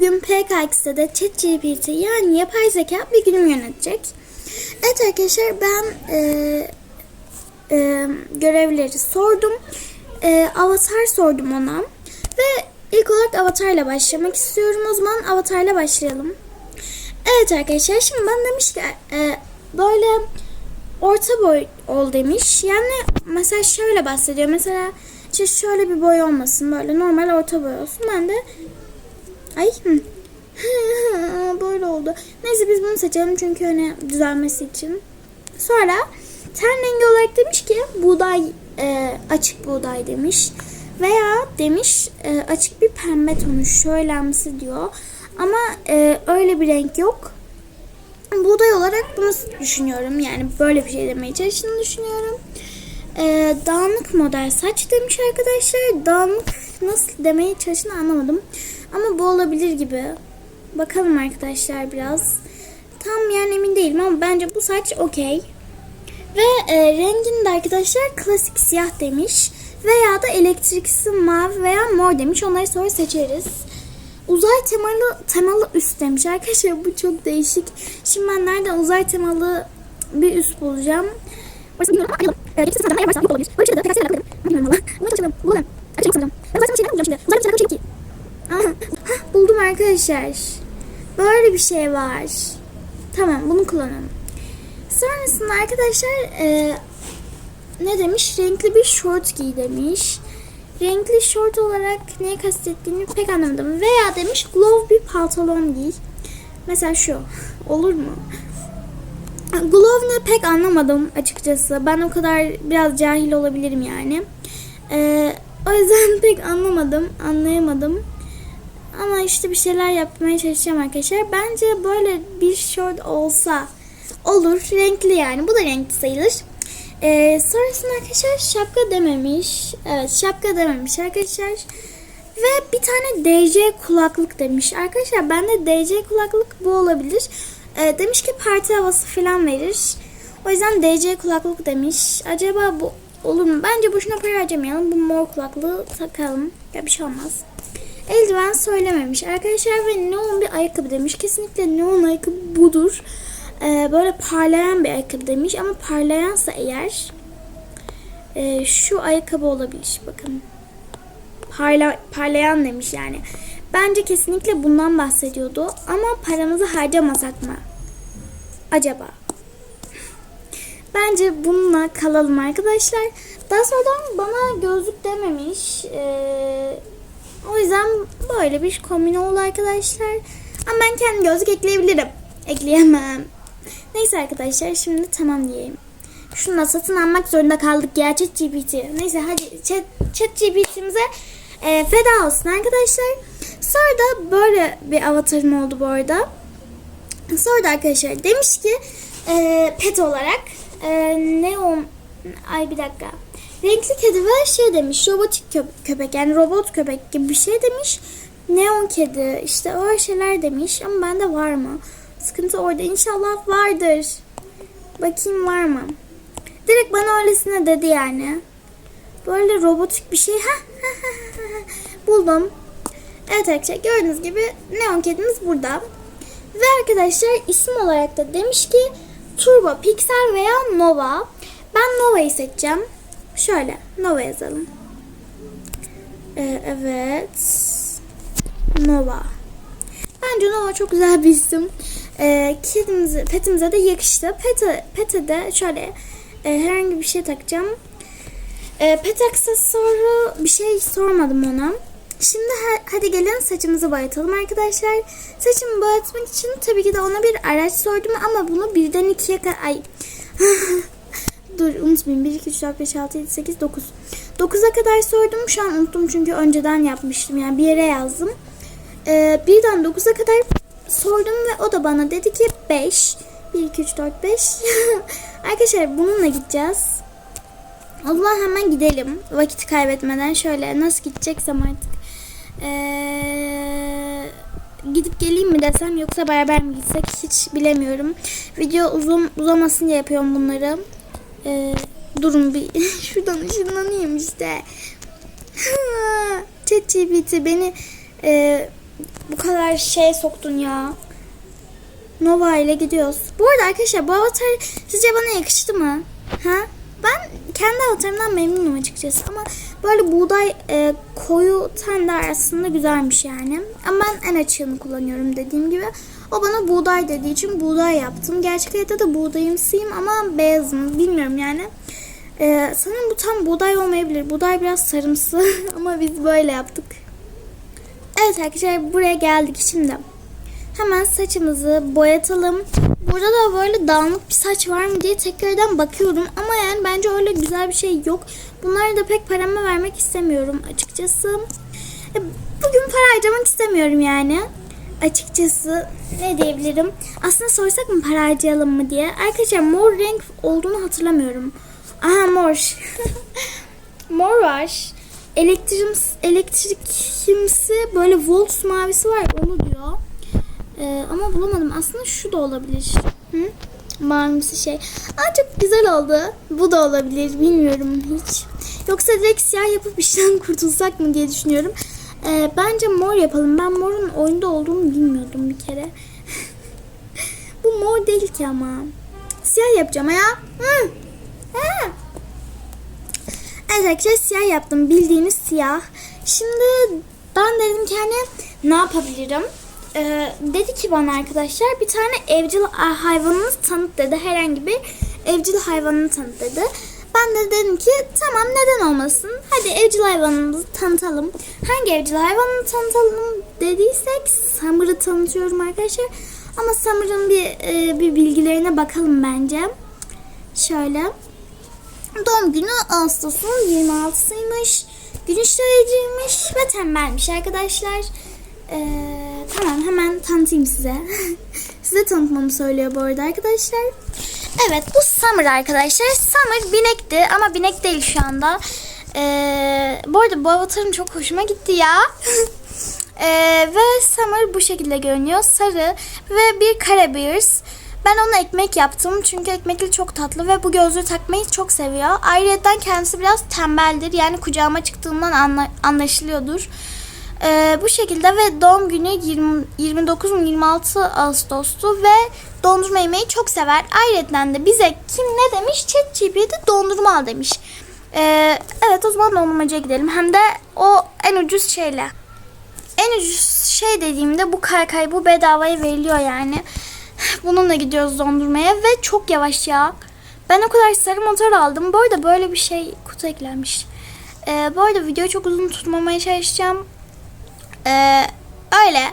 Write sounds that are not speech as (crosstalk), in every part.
Bugün PKX'de de ChatGPT yani yapay zeka bir günümü yönetecek. Evet arkadaşlar ben e, e, görevleri sordum. E, avatar sordum ona. Ve ilk olarak avatarla başlamak istiyorum. O zaman avatarla başlayalım. Evet arkadaşlar şimdi ben demiş ki e, böyle orta boy ol demiş. Yani mesela şöyle bahsediyor. Mesela işte şöyle bir boy olmasın. Böyle normal orta boy olsun. Ben de Ay. Böyle oldu. Neyse biz bunu seçelim çünkü hani düzelmesi için. Sonra ten rengi olarak demiş ki buğday e, açık buğday demiş. Veya demiş e, açık bir pembe tonu şöylemsi diyor. Ama e, öyle bir renk yok. Buğday olarak bunu düşünüyorum. Yani böyle bir şey demeye çalıştığını düşünüyorum. E, dağınık model saç demiş arkadaşlar. Dağınık nasıl demeye çalıştığını anlamadım. Ama bu olabilir gibi. Bakalım arkadaşlar biraz. Tam yani emin değilim ama bence bu saç okey. Ve e, rengini de arkadaşlar klasik siyah demiş. Veya da elektriksi mavi veya mor demiş. Onları sonra seçeriz. Uzay temalı temalı üst demiş. Arkadaşlar bu çok değişik. Şimdi ben nereden uzay temalı bir üst bulacağım? Orası bilmiyorum ama gerekirse sırada yer varsa yok olabilir. Böyle şeyde PKX'e alabilirim. Bilmiyorum valla. Bunu çalışalım. Bulalım. Şeyi sanırım. Ben zaten şeyleri bulacağım şimdi. Uzay iyi. Aha, (laughs) buldum arkadaşlar. Böyle bir şey var. Tamam bunu kullanalım. Sonrasında arkadaşlar e, ne demiş? Renkli bir short giy demiş. Renkli short olarak neyi kastettiğini pek anlamadım. Veya demiş glove bir pantolon giy. Mesela şu. (laughs) Olur mu? Glove ne pek anlamadım açıkçası. Ben o kadar biraz cahil olabilirim yani. Ee, o yüzden (laughs) pek anlamadım, anlayamadım. Ama işte bir şeyler yapmaya çalışacağım arkadaşlar. Bence böyle bir short olsa olur. Renkli yani. Bu da renkli sayılır. Ee, sonrasında arkadaşlar şapka dememiş. Evet şapka dememiş arkadaşlar. Ve bir tane DC kulaklık demiş. Arkadaşlar bende DC kulaklık bu olabilir. Ee, demiş ki parti havası falan verir. O yüzden DC kulaklık demiş. Acaba bu olur mu? Bence boşuna para harcamayalım. Bu mor kulaklığı takalım. Ya bir şey olmaz. Eldiven söylememiş. Arkadaşlar ve neon bir ayakkabı demiş. Kesinlikle neon ayakkabı budur. Ee, böyle parlayan bir ayakkabı demiş. Ama parlayansa eğer e, şu ayakkabı olabilir. Bakın. Parla, parlayan demiş yani. Bence kesinlikle bundan bahsediyordu. Ama paramızı harcamasak mı? Acaba? Bence bununla kalalım arkadaşlar. Daha sonradan bana gözlük dememiş. Ee, o yüzden böyle bir kombin oldu arkadaşlar. Ama ben kendi gözlük ekleyebilirim. Ekleyemem. Neyse arkadaşlar şimdi tamam diyeyim. Şunu da satın almak zorunda kaldık ya ChatGPT. Neyse hadi chat, ChatGPT'mize e, feda olsun arkadaşlar. Sonra da böyle bir avatarım oldu bu arada. Sonra da arkadaşlar demiş ki e, pet olarak e, neon ay bir dakika renkli kedi ve şey demiş robotik kö- köpek yani robot köpek gibi bir şey demiş. Neon kedi işte öyle şeyler demiş ama bende var mı? Sıkıntı orada inşallah vardır. Bakayım var mı? Direkt bana öylesine dedi yani. Böyle robotik bir şey. Buldum. Evet arkadaşlar gördüğünüz gibi neon kedimiz burada. Ve arkadaşlar isim olarak da demiş ki Turbo, Pixel veya Nova. Ben Nova'yı seçeceğim. Şöyle Nova yazalım. Ee, evet. Nova. Bence Nova çok güzel bir isim. Ee, kedimize, petimize de yakıştı. Pete, pete de şöyle e, herhangi bir şey takacağım. E, pet aksesuarı bir şey sormadım ona. Şimdi ha- hadi gelin saçımızı boyatalım arkadaşlar. Saçımı boyatmak için tabii ki de ona bir araç sordum ama bunu birden ikiye kadar... Ay. (laughs) Dur unutmayayım. 1, 2, 3, 4, 5, 6, 7, 8, 9. 9'a kadar sordum. Şu an unuttum çünkü önceden yapmıştım. Yani bir yere yazdım. Ee, birden 9'a kadar sordum ve o da bana dedi ki 5. 1, 2, 3, 4, 5. Arkadaşlar bununla gideceğiz. O zaman hemen gidelim. Vakit kaybetmeden şöyle nasıl gideceksem artık. Ee, gidip geleyim mi desem yoksa beraber mi gitsek hiç bilemiyorum. Video uzun uzamasın diye yapıyorum bunları. Ee, durun bir (laughs) şuradan ışınlanayım işte. (laughs) ChatGPT beni e, bu kadar şey soktun ya. Nova ile gidiyoruz. Bu arada arkadaşlar bu avatar sizce bana yakıştı mı? Ha? Ben kendi avatarımdan memnunum açıkçası ama böyle buğday e, koyu ten de aslında güzelmiş yani. Ama ben en açığını kullanıyorum dediğim gibi. O bana buğday dediği için buğday yaptım. Gerçek hayatta da buğdayımsıyım ama beyazım. Bilmiyorum yani. Ee, sanırım bu tam buğday olmayabilir. Buğday biraz sarımsı (laughs) ama biz böyle yaptık. Evet arkadaşlar buraya geldik şimdi. Hemen saçımızı boyatalım. Burada da böyle dağınık bir saç var mı diye tekrardan bakıyorum. Ama yani bence öyle güzel bir şey yok. Bunları da pek paramı vermek istemiyorum açıkçası. E, Bugün para harcamak istemiyorum yani. Açıkçası ne diyebilirim? Aslında sorsak mı para harcayalım mı diye. Arkadaşlar mor renk olduğunu hatırlamıyorum. Aha mor. (laughs) mor var. Elektriks, elektrikimsi böyle volt mavisi var onu diyor. Ee, ama bulamadım. Aslında şu da olabilir. Hı? Mavimsi şey. Aa çok güzel oldu. Bu da olabilir. Bilmiyorum hiç. Yoksa direkt siyah yapıp işten (laughs) kurtulsak mı diye düşünüyorum. Ee, bence mor yapalım. Ben morun oyunda olduğunu bilmiyordum bir kere. (laughs) Bu mor değil ki ama. Siyah yapacağım ya. Hı. Ha. Evet arkadaşlar siyah yaptım. Bildiğiniz siyah. Şimdi ben dedim ki hani ne yapabilirim? Ee, dedi ki bana arkadaşlar bir tane evcil hayvanını tanıt dedi. Herhangi bir evcil hayvanını tanıt dedi. Ben de dedim ki tamam neden olmasın. Hadi evcil hayvanımızı tanıtalım. Hangi evcil hayvanını tanıtalım dediysek Summer'ı tanıtıyorum arkadaşlar. Ama Summer'ın bir, e, bir bilgilerine bakalım bence. Şöyle. Doğum günü Ağustos'un 26'sıymış. Gün işlericiymiş ve tembelmiş arkadaşlar. Ee, tamam hemen tanıtayım size. (laughs) size tanıtmamı söylüyor bu arada arkadaşlar. Evet bu Summer arkadaşlar. Summer binekti ama binek değil şu anda. Ee, bu arada bu avatarım çok hoşuma gitti ya. (laughs) Ee, ve Summer bu şekilde görünüyor. Sarı ve bir kare bears. Ben ona ekmek yaptım çünkü ekmekli çok tatlı ve bu gözlüğü takmayı çok seviyor. Ayrıca kendisi biraz tembeldir. Yani kucağıma çıktığından anla- anlaşılıyordur. Ee, bu şekilde ve doğum günü 20, 29 mu 26 Ağustos'tu ve dondurma yemeyi çok sever. Ayrıca de bize kim ne demiş? ChatGPT dondurma al demiş. Ee, evet o zaman dondurmacıya gidelim. Hem de o en ucuz şeyle. En ucuz şey dediğimde bu kaykay bu bedavaya veriliyor yani. Bununla gidiyoruz dondurmaya ve çok yavaş ya. Ben o kadar sarı motor aldım. Bu arada böyle bir şey kutu eklenmiş. Ee, bu arada videoyu çok uzun tutmamaya çalışacağım. Ee, öyle.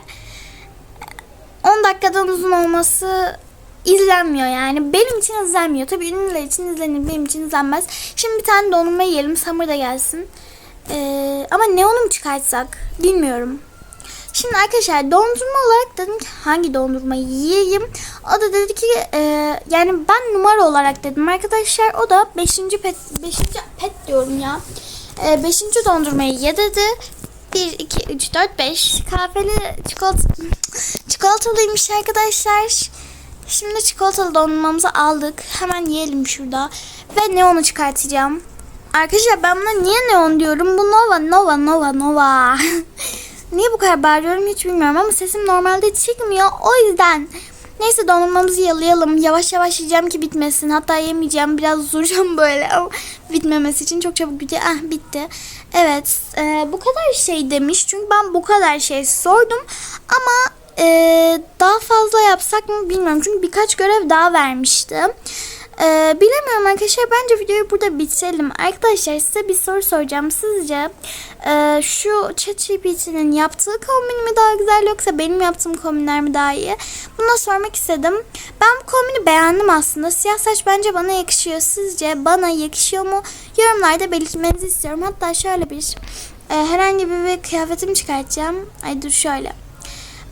10 dakikadan uzun olması izlenmiyor yani. Benim için izlenmiyor. Tabii ünlüler için izlenir. Benim için izlenmez. Şimdi bir tane dondurma yiyelim. Summer da gelsin. Ee, ama ne onu mu çıkartsak? Bilmiyorum. Şimdi arkadaşlar dondurma olarak dedim ki hangi dondurmayı yiyeyim? O da dedi ki e, yani ben numara olarak dedim arkadaşlar. O da 5. pet 5. pet diyorum ya. 5. dondurmayı ye dedi. 1 2 3 4 5 kahveli çikolata çikolatalıymış arkadaşlar. Şimdi çikolatalı dondurmamızı aldık. Hemen yiyelim şurada. Ve neonu çıkartacağım. Arkadaşlar ben buna niye neon diyorum? Bu Nova, Nova, Nova, Nova. (laughs) Niye bu kadar bağırıyorum hiç bilmiyorum ama sesim normalde çıkmıyor. O yüzden neyse dondurmamızı yalayalım. Yavaş yavaş yiyeceğim ki bitmesin. Hatta yemeyeceğim. Biraz duracağım (laughs) böyle ama bitmemesi için çok çabuk bitiyor. Ah bitti. Evet e, bu kadar şey demiş. Çünkü ben bu kadar şey sordum. Ama e, daha fazla yapsak mı bilmiyorum. Çünkü birkaç görev daha vermişti. Ee, bilemiyorum arkadaşlar. Bence videoyu burada bitirelim. Arkadaşlar size bir soru soracağım. Sizce e, şu ChatGPT'nin yaptığı kombin mi daha güzel yoksa benim yaptığım kombinler mi daha iyi? Bunu sormak istedim. Ben bu kombini beğendim aslında. Siyah saç bence bana yakışıyor. Sizce bana yakışıyor mu? Yorumlarda belirtmenizi istiyorum. Hatta şöyle bir e, herhangi bir, bir kıyafetimi çıkartacağım. Ay dur şöyle.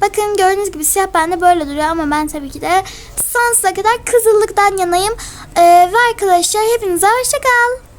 Bakın gördüğünüz gibi siyah bende böyle duruyor ama ben tabii ki de sonsuza kadar kızıllıktan yanayım. Ee, ve arkadaşlar hepinize hoşçakal.